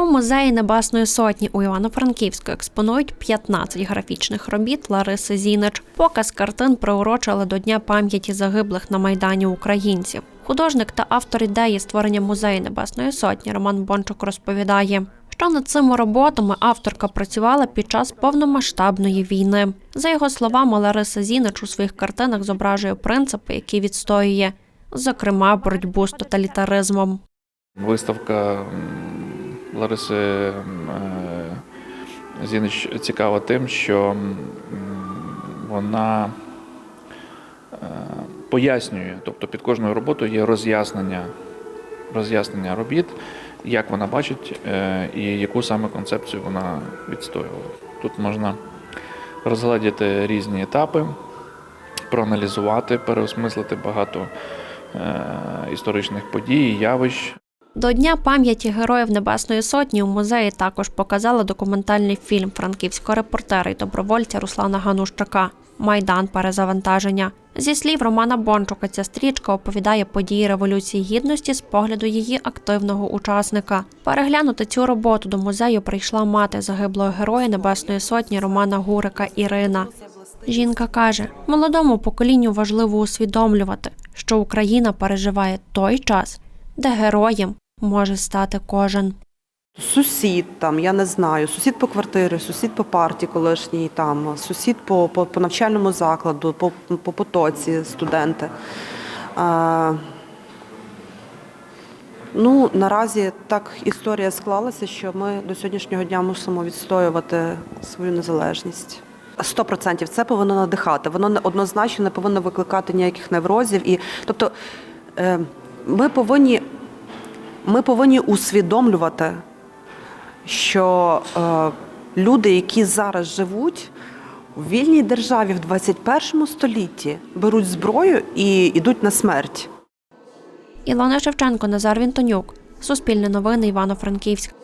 У музеї Небесної Сотні у Івано-Франківську експонують 15 графічних робіт Лариси Зінич. Показ картин приурочили до Дня пам'яті загиблих на Майдані українців. Художник та автор ідеї створення музею Небесної Сотні Роман Бончук розповідає, що над цими роботами авторка працювала під час повномасштабної війни. За його словами, Лариса Зінич у своїх картинах зображує принципи, які відстоює, зокрема боротьбу з тоталітаризмом. Виставка Лариси е, Зінич цікава тим, що вона е, пояснює, тобто під кожною роботою є роз'яснення, роз'яснення робіт, як вона бачить е, і яку саме концепцію вона відстоювала. Тут можна розгледіти різні етапи, проаналізувати, переосмислити багато історичних подій, явищ. До Дня пам'яті Героїв Небесної Сотні у музеї також показали документальний фільм франківського репортера і добровольця Руслана Ганущака Майдан перезавантаження. Зі слів Романа Бончука, ця стрічка оповідає події Революції Гідності з погляду її активного учасника. Переглянути цю роботу до музею прийшла мати загиблого героя Небесної Сотні Романа Гурика Ірина. Жінка каже, молодому поколінню важливо усвідомлювати, що Україна переживає той час, де героєм може стати кожен. Сусід там, я не знаю, сусід по квартирі, сусід по парті колишній, там, сусід по, по, по навчальному закладу, по, по потоці, студенти. А, ну, наразі так історія склалася, що ми до сьогоднішнього дня мусимо відстоювати свою незалежність. Сто процентів це повинно надихати. Воно однозначно не повинно викликати ніяких неврозів. І, тобто, е, ми повинні, ми повинні усвідомлювати, що е, люди, які зараз живуть у вільній державі в 21 столітті, беруть зброю і йдуть на смерть. Ілона Шевченко, Назар Вінтонюк. Суспільне новини Івано-Франківськ.